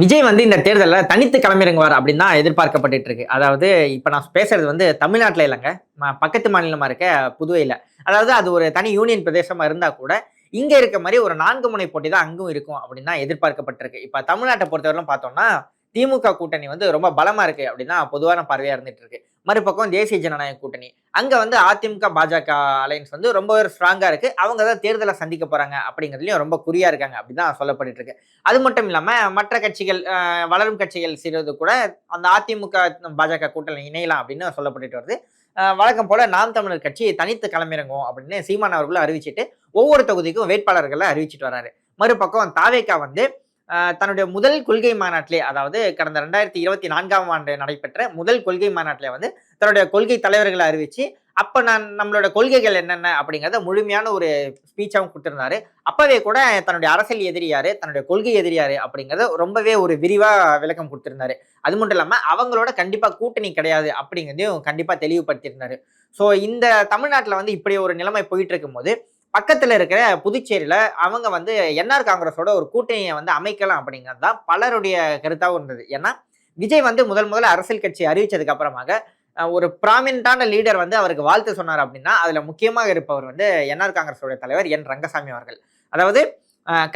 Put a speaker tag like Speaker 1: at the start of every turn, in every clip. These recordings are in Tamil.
Speaker 1: விஜய் வந்து இந்த தேர்தலில் தனித்து கிளம்பிறங்குவார் அப்படின்னு தான் எதிர்பார்க்கப்பட்டு இருக்கு. அதாவது இப்போ நான் பேசுறது வந்து தமிழ்நாட்டில் இல்லைங்க. பக்கத்து மாநிலமாக இருக்க புதுவையில். அதாவது அது ஒரு தனி யூனியன் பிரதேசமாக இருந்தால் கூட இங்கே இருக்க மாதிரி ஒரு நான்கு முனை போட்டி தான் அங்கும் இருக்கும் அப்படின்னு தான் எதிர்பார்க்கப்பட்டிருக்கு. இப்போ தமிழ்நாட்டை பொறுத்தவரையிலும் பார்த்தோம்னா திமுக கூட்டணி வந்து ரொம்ப பலமா இருக்கு அப்படின்னா பொதுவான பார்வையா இருந்துட்டு இருக்கு. மறுபக்கம் தேசிய ஜனநாயக கூட்டணி. அங்க வந்து அதிமுக பாஜக அலையன்ஸ் வந்து ரொம்ப ஸ்ட்ராங்கா இருக்கு. அவங்க தான் தேர்தலை சந்திக்க போறாங்க அப்படிங்கிறதுலயும் ரொம்ப குறியா இருக்காங்க அப்படின்னு தான் சொல்லப்பட்டு இருக்கு. அது மட்டும் இல்லாம மற்ற கட்சிகள் வளரும் கட்சிகள் சிறிது கூட அந்த அதிமுக பாஜக கூட்டணி இணையலாம் அப்படின்னு சொல்லப்பட்டுட்டு வருது. வழக்கம் போல நாம் தமிழர் கட்சி தனித்து களமிறங்கும் அப்படின்னு சீமான் அவர்களும் அறிவிச்சிட்டு ஒவ்வொரு தொகுதிக்கும் வேட்பாளர்களை அறிவிச்சிட்டு வராரு. மறுபக்கம் தாவேக்கா வந்து தன்னுடைய முதல் கொள்கை மாநாட்டிலே அதாவது கடந்த ரெண்டாயிரத்தி இருபத்தி நான்காம் ஆண்டு நடைபெற்ற முதல் கொள்கை மாநாட்டிலே வந்து தன்னுடைய கொள்கை தலைவர்களை அறிவிச்சு அப்போ நான் நம்மளோட கொள்கைகள் என்னென்ன அப்படிங்கிறத முழுமையான ஒரு ஸ்பீச்சாகவும் கொடுத்துருந்தாரு. அப்போவே கூட தன்னுடைய அரசியல் எதிரியாரு தன்னுடைய கொள்கை எதிரியார் அப்படிங்கிறத ரொம்பவே ஒரு விரிவாக விளக்கம் கொடுத்துருந்தாரு. அது மட்டும் இல்லாமல் அவங்களோட கண்டிப்பாக கூட்டணி கிடையாது அப்படிங்கிறதையும் கண்டிப்பாக தெளிவுபடுத்தியிருந்தாரு. ஸோ இந்த தமிழ்நாட்டில் வந்து இப்படி ஒரு நிலைமை போயிட்டு இருக்கும்போது பக்கத்தில் இருக்கிற புதுச்சேரியில் அவங்க வந்து என்ஆர் காங்கிரஸோட ஒரு கூட்டணியை வந்து அமைக்கலாம் அப்படிங்கிறது தான் பலருடைய கருத்தாகவும் இருந்தது. ஏன்னா விஜய் வந்து முதல் முதல்ல அரசியல் கட்சி அறிவித்ததுக்கு அப்புறமாக ஒரு ப்ராமினண்டான லீடர் வந்து அவருக்கு வாழ்த்து சொன்னார் அப்படின்னா அதில் முக்கியமாக இருப்பவர் வந்து என்ஆர் காங்கிரஸோட தலைவர் என் ரங்கசாமி அவர்கள். அதாவது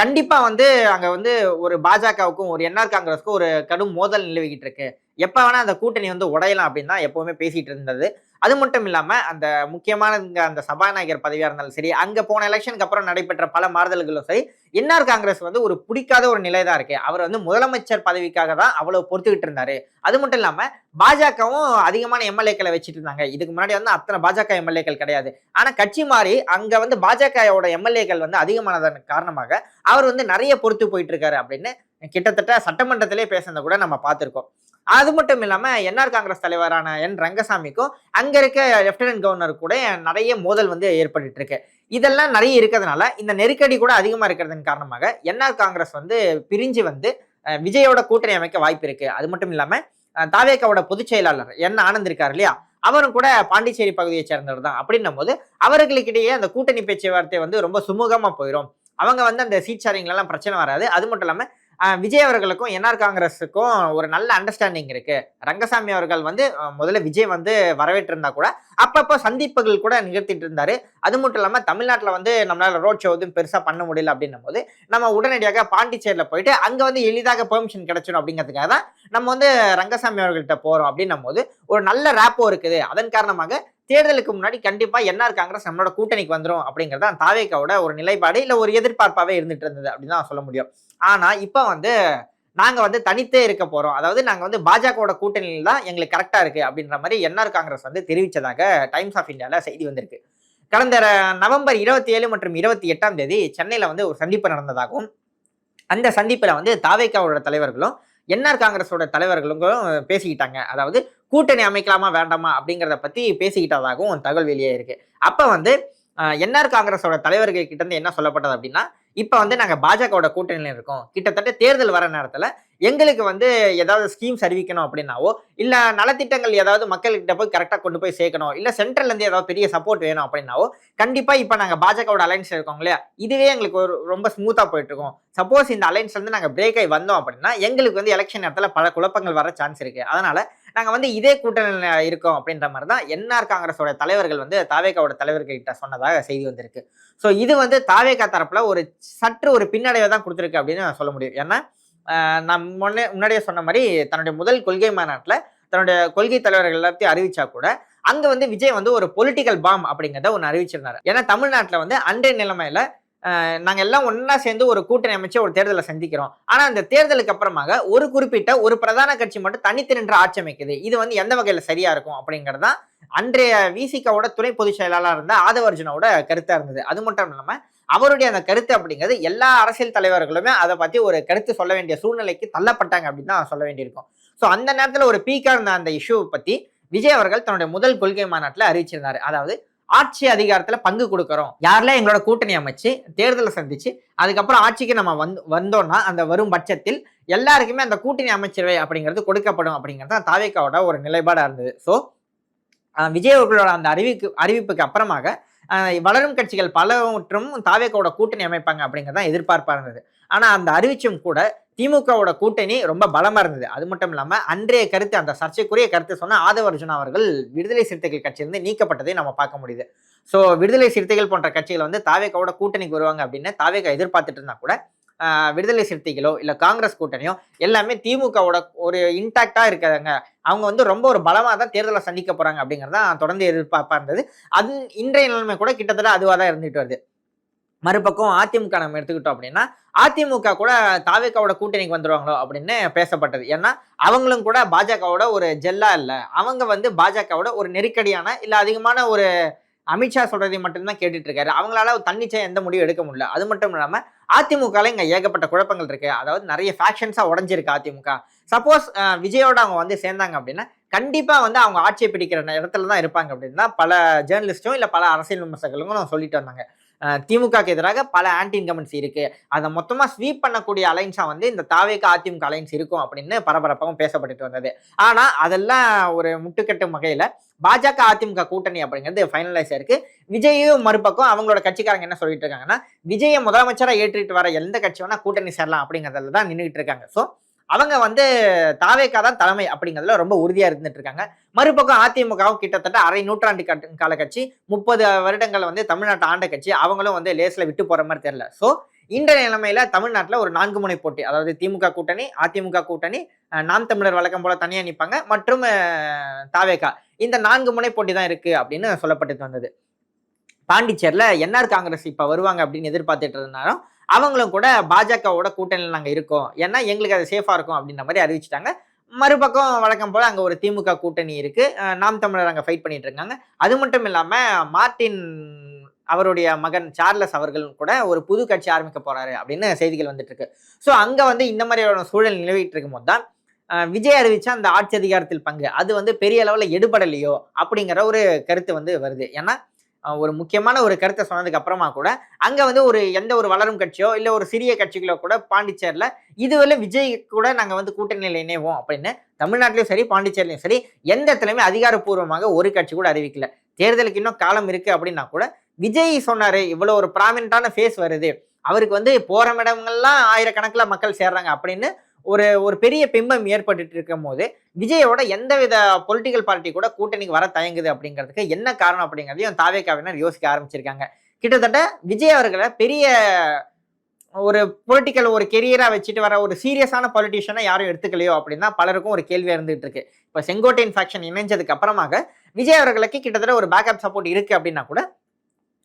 Speaker 1: கண்டிப்பாக வந்து அங்கே வந்து ஒரு பாஜகவுக்கும் ஒரு என்ஆர் காங்கிரஸுக்கும் ஒரு கடும் மோதல் நிலவிக்கிட்டு இருக்கு. எப்போ வேணால் அந்த கூட்டணி வந்து உடையலாம் அப்படின்னு தான் எப்போவுமே பேசிகிட்டு இருந்தது. அது மட்டும் இல்லாமல் அந்த முக்கியமான இங்க அந்த சபாநாயகர் பதவியாக இருந்தாலும் சரி அங்கே போன எலெக்ஷனுக்கு அப்புறம் நடைபெற்ற பல மாறுதல்களும் சரி என்ஆர் காங்கிரஸ் வந்து ஒரு பிடிக்காத ஒரு நிலை தான் இருக்குது அவர் வந்து முதலமைச்சர் பதவிக்காக தான் அவ்வளோ பொறுத்துக்கிட்டு இருந்தாரு. அது மட்டும் இல்லாமல் பாஜகவும் அதிகமான எம்எல்ஏக்களை வச்சுட்டு இருந்தாங்க. இதுக்கு முன்னாடி வந்து அத்தனை பாஜக எம்எல்ஏக்கள் கிடையாது. ஆனால் கட்சி மாறி அங்கே வந்து பாஜகவோட எம்எல்ஏக்கள் வந்து அதிகமானதன் காரணமாக அவர் வந்து நிறைய பொறுத்து போயிட்டு இருக்காரு அப்படின்னு கிட்டத்தட்ட சட்டமன்றத்திலே பேசுனதை கூட நம்ம பார்த்துருக்கோம். அது மட்டும் இல்லாமல் என்ஆர் காங்கிரஸ் தலைவரான என் ரங்கசாமிக்கும் அங்கே இருக்க லெப்டினன்ட் கவர்னர் கூட நிறைய மோதல் வந்து ஏற்பட்டு இருக்கு. இதெல்லாம் நிறைய இருக்கிறதுனால இந்த நெருக்கடி கூட அதிகமாக இருக்கிறதன் காரணமாக என்ஆர் காங்கிரஸ் வந்து பிரிஞ்சு வந்து விஜயோட கூட்டணி அமைக்க வாய்ப்பு இருக்கு. அது மட்டும் இல்லாமல் தாவேக்காவோட பொதுச் செயலாளர் என் ஆனந்த் இருக்கார் இல்லையா? அவரும் கூட பாண்டிச்சேரி பகுதியை சேர்ந்தவர் தான். அப்படின்னும் போது அவர்களுக்கிடையே அந்த கூட்டணி பேச்சுவார்த்தை வந்து ரொம்ப சுமூகமாக போயிடும் அவங்க வந்து அந்த சீட் ஷேரிங்ல பிரச்சனை வராது. அது மட்டும் இல்லாமல் விஜய் அவர்களுக்கும் என்ஆர் காங்கிரஸுக்கும் ஒரு நல்ல அண்டர்ஸ்டாண்டிங் இருக்கு. ரங்கசாமி அவர்கள் வந்து முதல்ல விஜய் வந்து வரவேற்றிருந்தா கூட அப்பப்போ சந்திப்புகள் கூட நிகழ்த்திட்டு இருந்தாரு. அது மட்டும் இல்லாமல் தமிழ்நாட்டில் வந்து நம்மளால ரோட் ஷோ எதுவும் பெருசாக பண்ண முடியல அப்படின்னும் போது நம்ம உடனடியாக பாண்டிச்சேரியில் போயிட்டு அங்கே வந்து எளிதாக பெர்மிஷன் கிடைச்சிடும் அப்படிங்கிறதுக்காக தான் நம்ம வந்து ரங்கசாமி அவர்கள்ட்ட போகிறோம் அப்படின்னும் போது ஒரு நல்ல ரேப்போ இருக்குது. அதன் காரணமாக தேர்தலுக்கு முன்னாடி கண்டிப்பா என்ஆர் காங்கிரஸ் நம்மளோட கூட்டணிக்கு வந்துடும் அப்படிங்கிறது தான் தாவேக்காவோட ஒரு நிலைப்பாடு இல்லை ஒரு எதிர்பார்ப்பாவே இருந்துட்டு இருந்தது அப்படின்னு தான் சொல்ல முடியும். ஆனா இப்போ வந்து நாங்கள் வந்து தனித்தே இருக்க போகிறோம் அதாவது நாங்கள் வந்து பாஜகவோட கூட்டணியில் தான் எங்களுக்கு கரெக்டாக இருக்குது அப்படின்ற மாதிரி என்ஆர் காங்கிரஸ் வந்து தெரிவித்ததாக டைம்ஸ் ஆஃப் இந்தியாவில் செய்தி வந்திருக்கு. கடந்த நவம்பர் இருபத்தி ஏழு மற்றும் இருபத்தி எட்டாம் தேதி சென்னையில் வந்து ஒரு சந்திப்பு நடந்ததாகவும் அந்த சந்திப்பில் வந்து தாவேக்காவோட தலைவர்களும் என்ஆர் காங்கிரஸோட தலைவர்களுக்கும் பேசிக்கிட்டாங்க. அதாவது கூட்டணி அமைக்கலாமா வேண்டாமா அப்படிங்கிறத பத்தி பேசிக்கிட்டதாகவும் தகவல் வெளியே இருக்கு. அப்ப வந்து என்ஆர் காங்கிரஸோட தலைவர்கள் கிட்ட இருந்து என்ன சொல்லப்பட்டது அப்படின்னா இப்போ வந்து நாங்கள் பாஜகவோட கூட்டணியில் இருக்கோம். கிட்டத்தட்ட தேர்தல் வர நேரத்தில் எங்களுக்கு வந்து ஏதாவது ஸ்கீம்ஸ் அறிவிக்கணும் அப்படின்னாவோ இல்லை நலத்திட்டங்கள் ஏதாவது மக்கள்கிட்ட போய் கரெக்டாக கொண்டு போய் சேர்க்கணும் இல்லை சென்ட்ரல்ல இருந்து ஏதாவது பெரிய சப்போர்ட் வேணும் அப்படின்னாவோ கண்டிப்பாக இப்போ நாங்கள் பாஜகவோட அலைன்ஸ் இருக்கோம் இல்லையா? இதுவே எங்களுக்கு ஒரு ரொம்ப ஸ்மூத்தாக போயிட்டுருக்கோம் சப்போஸ் இந்த அலைன்ஸ் வந்து பிரேக் ஆகி வந்தோம் அப்படின்னா எங்களுக்கு வந்து எலெக்ஷன் நேரத்தில் பல குழப்பங்கள் வர சான்ஸ் இருக்குது அதனால் நாங்கள் வந்து இதே கூட்டணி இருக்கோம் அப்படின்ற மாதிரி தான் என்ஆர் காங்கிரஸோட தலைவர்கள் வந்து தாவேகாவோட தலைவர்கிட்ட சொன்னதாக செய்தி வந்திருக்கு. ஸோ இது வந்து தாவேகா தரப்பில் ஒரு சற்று ஒரு பின்னடைவை தான் கொடுத்துருக்கு அப்படின்னு சொல்ல முடியும். ஏன்னா நான் முன்னே முன்னாடியே சொன்ன மாதிரி தன்னுடைய முதல் கொள்கை மாநாட்டில் தன்னுடைய கொள்கை தலைவர்கள் எல்லாத்தையும் அறிவிச்சா கூட அங்கே வந்து விஜய் வந்து ஒரு பொலிட்டிக்கல் பாம் அப்படிங்கிறத ஒன்று அறிவிச்சிருந்தாரு. ஏன்னா தமிழ்நாட்டில் வந்து அன்றைய நிலைமையில நாங்கள் எல்லாம் ஒன்றா சேர்ந்து ஒரு கூட்டணி அமைச்சு ஒரு தேர்தலை சந்திக்கிறோம். ஆனால் அந்த தேர்தலுக்கு அப்புறமாக ஒரு குறிப்பிட்ட ஒரு பிரதான கட்சி மட்டும் தனித்து நின்று ஆட்சி அமைக்குது. இது வந்து எந்த வகையில் சரியா இருக்கும் அப்படிங்கிறது தான் அன்றைய விசிகாவோட துணை பொதுச் செயலாளராக இருந்த ஆதவர்ஜுனோட கருத்தாக இருந்தது. அது மட்டும் இல்லாமல் அவருடைய அந்த கருத்து அப்படிங்கிறது எல்லா அரசியல் தலைவர்களுமே அதை பற்றி ஒரு கருத்து சொல்ல வேண்டிய சூழ்நிலைக்கு தள்ளப்பட்டாங்க அப்படின்னு தான் சொல்ல வேண்டியிருக்கும். ஸோ அந்த நேரத்தில் ஒரு பீக்கா இருந்த அந்த இஷ்யூ பற்றி விஜய் அவர்கள் தன்னுடைய முதல் கொள்கை மாநாட்டில் அறிவிச்சிருந்தார். அதாவது ஆட்சி அதிகாரத்துல பங்கு கொடுக்குறோம். யாரெல்லாம் எங்களோட கூட்டணி அமைச்சு தேர்தலை சந்திச்சு அதுக்கப்புறம் ஆட்சிக்கு நம்ம வந்து வந்தோம்னா அந்த வரும் பட்சத்தில் எல்லாருக்குமே அந்த கூட்டணி அமைச்சரவை அப்படிங்கிறது கொடுக்கப்படும் அப்படிங்கிறது தான் தாவேக்காவோட ஒரு நிலைப்பாடாக இருந்தது. ஸோ விஜய் அவர்களோட அந்த அறிவிக்கு அறிவிப்புக்கு அப்புறமாக வளரும் கட்சிகள் பலவற்றும் தாவேக்காவோட கூட்டணி அமைப்பாங்க அப்படிங்கிறது தான் எதிர்பார்ப்பாக இருந்தது. ஆனால் அந்த அறிவிச்சும் கூட திமுகவோட கூட்டணி ரொம்ப பலமாக இருந்தது. அது மட்டும் இல்லாமல் அன்றைய கருத்து அந்த சர்ச்சைக்குரிய கருத்து சொன்ன ஆதவர்ஜுனா அவர்கள் விடுதலை சிறுத்தைகள் கட்சியிலிருந்து நீக்கப்பட்டதை நம்ம பார்க்க முடியுது. ஸோ விடுதலை சிறுத்தைகள் போன்ற கட்சிகள் வந்து தாவேக்காவோட கூட்டணிக்கு வருவாங்க அப்படின்னு தாவேக்கா எதிர்பார்த்துட்டு இருந்தா கூட விடுதலை சிறுத்தைகளோ இல்லை காங்கிரஸ் கூட்டணியோ எல்லாமே திமுகவோட ஒரு இன்டாக்டாக இருக்காங்க அவங்க வந்து ரொம்ப ஒரு பலமாக தான் தேர்தலை சந்திக்க போகிறாங்க அப்படிங்கிறதான் தொடர்ந்து எதிர்பார்ப்பாக இருந்தது. அது இன்றைய நிலைமை கூட கிட்டத்தட்ட அதுவாக தான் இருந்துட்டு வருது. மறுபக்கம் அதிமுக நம்ம எடுத்துக்கிட்டோம் அப்படின்னா அதிமுக கூட தாவேக்காவோட கூட்டணிக்கு வந்துடுவாங்களோ அப்படின்னு பேசப்பட்டது. ஏன்னா அவங்களும் கூட பாஜகவோட ஒரு ஜெல்லா இல்லை. அவங்க வந்து பாஜகவோட ஒரு நெருக்கடியான இல்லை அதிகமான ஒரு அமித்ஷா சொல்றதை மட்டும்தான் கேட்டுட்டு இருக்காரு அவங்களால தன்னிச்சை எந்த முடிவும் எடுக்க முடியல. அது மட்டும் இல்லாம அதிமுகல இங்க ஏகப்பட்ட குழப்பங்கள் இருக்கு. அதாவது நிறைய ஃபேக்ஷன்ஸா உடஞ்சிருக்கு அதிமுக. சப்போஸ் விஜயோட அவங்க வந்து சேர்ந்தாங்க அப்படின்னா கண்டிப்பா வந்து அவங்க ஆட்சியை பிடிக்கிற இடத்துல தான் இருப்பாங்க அப்படின்னு தான் பல ஜேர்னலிஸ்டும் இல்ல பல அரசியல் விமர்சகர்களும் சொல்லிட்டு வந்தாங்க. திமுகக்கு எதிராக பல ஆன்டி இன்கமெண்ட்ஸ் இருக்கு. அதை மொத்தமா ஸ்வீப் பண்ணக்கூடிய அலைன்ஸா வந்து இந்த தாவேக அதிமுக அலைன்ஸ் இருக்கும் அப்படின்னு பரபரப்பாகவும் பேசப்பட்டுட்டு வந்தது. ஆனா அதெல்லாம் ஒரு முட்டுக்கட்டும் வகையில பாஜக அதிமுக கூட்டணி அப்படிங்கிறது ஃபைனலைஸ் ஆயிருக்கு. விஜயும் மறுபக்கம் அவங்களோட கட்சிக்காரங்க என்ன சொல்லிட்டு இருக்காங்கன்னா விஜயை முதலமைச்சராக ஏற்றிட்டு வர எந்த கட்சி வேணா கூட்டணி சேரலாம் அப்படிங்கிறதுல தான் நின்றுட்டு இருக்காங்க. ஸோ அவங்க வந்து தாவேக்கா தான் தலைமை அப்படிங்கிறதுல ரொம்ப உறுதியாக இருந்துட்டு இருக்காங்க. மறுபக்கம் அதிமுகவும் கிட்டத்தட்ட அரை நூற்றாண்டு கால கட்சி முப்பது வருடங்கள் வந்து தமிழ்நாட்டை ஆண்ட கட்சி அவங்களும் வந்து லேசில் விட்டு போற மாதிரி தெரியல. ஸோ இந்த நிலைமையில தமிழ்நாட்டில் ஒரு நான்கு முனை போட்டி அதாவது திமுக கூட்டணி அதிமுக கூட்டணி நாம் தமிழர் வழக்கம் போல தனியாக நிற்பாங்க மற்றும் தாவேக்கா. தாவேகா இந்த நான்கு முனை போட்டி தான் இருக்கு அப்படின்னு சொல்லப்பட்டு வந்தது. பாண்டிச்சேரியில் என்ஆர் காங்கிரஸ் இப்போ வருவாங்க அப்படின்னு எதிர்பார்த்துட்டு இருந்தாலும் அவங்களும் கூட பாஜகவோட கூட்டணியில் நாங்கள் இருக்கோம். ஏன்னா எங்களுக்கு அது சேஃபாக இருக்கும் அப்படின்ற மாதிரி அறிவிச்சிட்டாங்க. மறுபக்கம் வழக்கம் போல் அங்கே ஒரு திமுக கூட்டணி இருக்குது நாம் தமிழர் அங்கே ஃபைட் பண்ணிட்டு இருக்காங்க. அது மட்டும் இல்லாமல் மார்ட்டின் அவருடைய மகன் சார்லஸ் அவர்களும் கூட ஒரு புது கட்சி ஆரம்பிக்க போறாரு அப்படின்னு செய்திகள் வந்துட்டு இருக்கு. ஸோ அங்கே வந்து இந்த மாதிரியான சூழல் நிலவிட்டு இருக்கும்போது தான் விஜய் அறிவிச்ச அந்த ஆட்சி அதிகாரத்தில் பங்கு அது வந்து பெரிய அளவில் எடுபடலையோ அப்படிங்கிற ஒரு கருத்து வந்து வருது. ஏன்னா ஒரு முக்கியமான ஒரு கருத்தை சொன்னதுக்கு அப்புறமா கூட அங்க வந்து ஒரு எந்த ஒரு வளரும் கட்சியோ இல்ல ஒரு சிறிய கட்சிகளோ கூட பாண்டிச்சேரியில் இதுவரை விஜய் கூட நாங்க வந்து கூட்டணியில் இணைவோம் அப்படின்னு தமிழ்நாட்டிலயும் சரி பாண்டிச்சேரிலையும் சரி எந்த இடத்துலயுமே அதிகாரப்பூர்வமாக ஒரு கட்சி கூட அறிவிக்கல. தேர்தலுக்கு இன்னும் காலம் இருக்கு அப்படின்னா கூட விஜய் சொன்னாரு இவ்வளவு ஒரு ப்ராமினண்டான ஃபேஸ் வருது. அவருக்கு வந்து போற இடங்கள்லாம் ஆயிரக்கணக்கில் மக்கள் சேர்றாங்க அப்படின்னு ஒரு ஒரு பெரிய பிம்பம் ஏற்பட்டுட்டு இருக்கும் போது விஜயோட எந்தவித பொலிட்டிக்கல் பார்ட்டி கூட கூட்டணிக்கு வர தயங்குது அப்படிங்கிறதுக்கு என்ன காரணம் அப்படிங்கிறதையும் தாவேக்காவினர் யோசிக்க ஆரம்பிச்சிருக்காங்க. கிட்டத்தட்ட விஜய் அவர்களை பெரிய ஒரு பொலிட்டிக்கல் ஒரு கெரியராக வச்சுட்டு வர ஒரு சீரியஸான பொலிட்டிஷியனை யாரும் எடுத்துக்கலையோ அப்படின்னா பலருக்கும் ஒரு கேள்வி இருந்துட்டு இருக்கு. இப்போ செங்கோட்டையின் ஃபேக்ஷன் இணைஞ்சதுக்கு அப்புறமாக விஜய் அவர்களுக்கு கிட்டத்தட்ட ஒரு பேக்கப் சப்போர்ட் இருக்கு அப்படின்னா கூட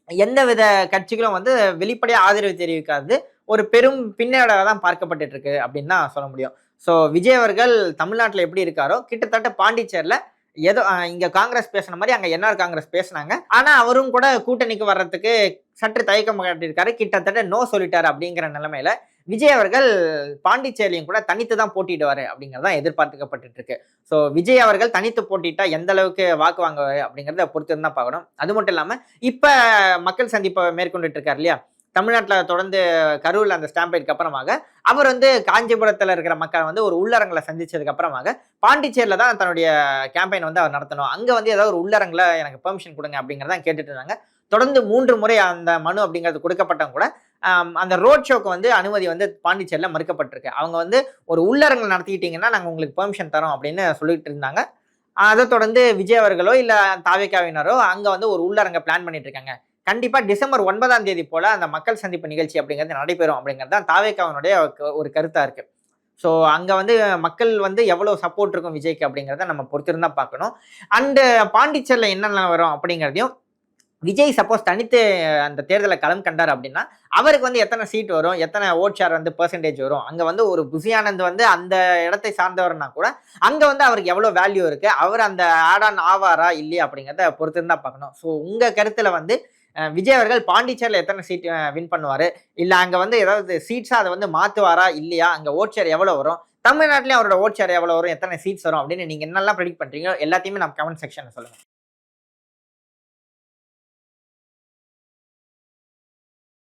Speaker 1: எந்தவித கட்சிகளும் வந்து வெளிப்படையாக ஆதரவு தெரிவிக்காது. ஒரு பெரும் பின்னடைவாக தான் பார்க்கப்பட்டு இருக்கு அப்படின்னு தான் சொல்ல முடியும். ஸோ விஜய் அவர்கள் தமிழ்நாட்டில் எப்படி இருக்காரோ கிட்டத்தட்ட பாண்டிச்சேரியில் ஏதோ இங்க காங்கிரஸ் பேசின மாதிரி அங்க என்ஆர் காங்கிரஸ் பேசுனாங்க. ஆனா அவரும் கூட கூட்டணிக்கு வர்றதுக்கு சற்று தயக்கம் காட்டியிருக்காரு. கிட்டத்தட்ட நோ சொல்லிட்டாரு அப்படிங்கிற நிலைமையில விஜய் அவர்கள் பாண்டிச்சேரியும் கூட தனித்து தான் போட்டிடுவாரு அப்படிங்கறதான் எதிர்பார்க்கப்பட்டு இருக்கு ஸோ விஜய் அவர்கள் தனித்து போட்டிட்டா எந்த அளவுக்கு வாக்கு வாங்குவாரு அப்படிங்கறத பொறுத்து தான் பார்க்கணும். அது மட்டும் இல்லாம இப்ப மக்கள் சந்திப்பை மேற்கொண்டுட்டு இருக்காரு இல்லையா? தமிழ்நாட்டில் தொடர்ந்து கரூரில் அந்த ஸ்டாம்பேட்க்கு அப்புறமாக அவர் வந்து காஞ்சிபுரத்தில் இருக்கிற மக்களை வந்து ஒரு உள்ளரங்களை சந்திச்சதுக்கு அப்புறமாக பாண்டிச்சேரியில் தான் தன்னுடைய கேம்பெயின் வந்து அவர் நடத்தணும். அங்கே வந்து ஏதாவது ஒரு உள்ளரங்கில் எனக்கு பெர்மிஷன் கொடுங்க அப்படிங்கிறத கேட்டுட்டு இருந்தாங்க. தொடர்ந்து மூன்று முறை அந்த மனு அப்படிங்கிறது கொடுக்கப்பட்டவங்க கூட அந்த ரோட் ஷோக்கு வந்து அனுமதி வந்து பாண்டிச்சேரியில் மறுக்கப்பட்டிருக்கு. அவங்க வந்து ஒரு உள்ளரங்கில் நடத்திக்கிட்டிங்கன்னா நாங்கள் உங்களுக்கு பெர்மிஷன் தரோம் அப்படின்னு சொல்லிட்டு இருந்தாங்க. அதை தொடர்ந்து விஜய் அவர்களோ இல்லை தாவேக்காவினரோ அங்கே வந்து ஒரு உள்ளரங்க பிளான் பண்ணிட்டு இருக்காங்க. கண்டிப்பாக டிசம்பர் ஒன்பதாம் தேதி போல் அந்த மக்கள் சந்திப்பு நிகழ்ச்சி அப்படிங்கிறது நடைபெறும் அப்படிங்கிறது தான் தாவேக்காவனுடைய ஒரு கருத்தாக இருக்குது ஸோ அங்கே வந்து மக்கள் வந்து எவ்வளோ சப்போர்ட் இருக்கும் விஜய்க்கு அப்படிங்கிறத நம்ம பொறுத்திருந்தா பார்க்கணும். அண்டு பாண்டிச்சேரியில் என்னென்ன வரும் அப்படிங்கிறதையும் விஜய் சப்போஸ் தனித்து அந்த தேர்தலை களம் கண்டார் அப்படின்னா அவருக்கு வந்து எத்தனை சீட் வரும் எத்தனை ஓட் ஷேர் வந்து பெர்சன்டேஜ் வரும்? அங்கே வந்து ஒரு புசியானந்த் வந்து அந்த இடத்தை சார்ந்தவர்னா கூட அங்கே வந்து அவருக்கு எவ்வளோ வேல்யூ இருக்குது அவர் அந்த ஆட் ஆன் ஆவாரா இல்லையா அப்படிங்கிறத பொறுத்து தான் பார்க்கணும். ஸோ உங்கள் கருத்தில் வந்து விஜய் அவர்கள் பாண்டிச்சேரியில் எத்தனை சீட் வின் பண்ணுவார்? இல்லை அங்கே வந்து ஏதாவது சீட்ஸாக அதை வந்து மாற்றுவாரா இல்லையா? அங்கே ஓட் ஷேர் எவ்வளோ வரும்? தமிழ்நாட்டிலேயும் அவரோட ஓட் ஷேர் எவ்வளோ வரும்? எத்தனை சீட்ஸ் வரும்? அப்படின்னு நீங்கள் என்னெல்லாம் ப்ரெடிக்ட் பண்ணுறீங்களோ எல்லாத்தையுமே நம்ம கமெண்ட் செக்ஷனில் சொல்லுங்கள்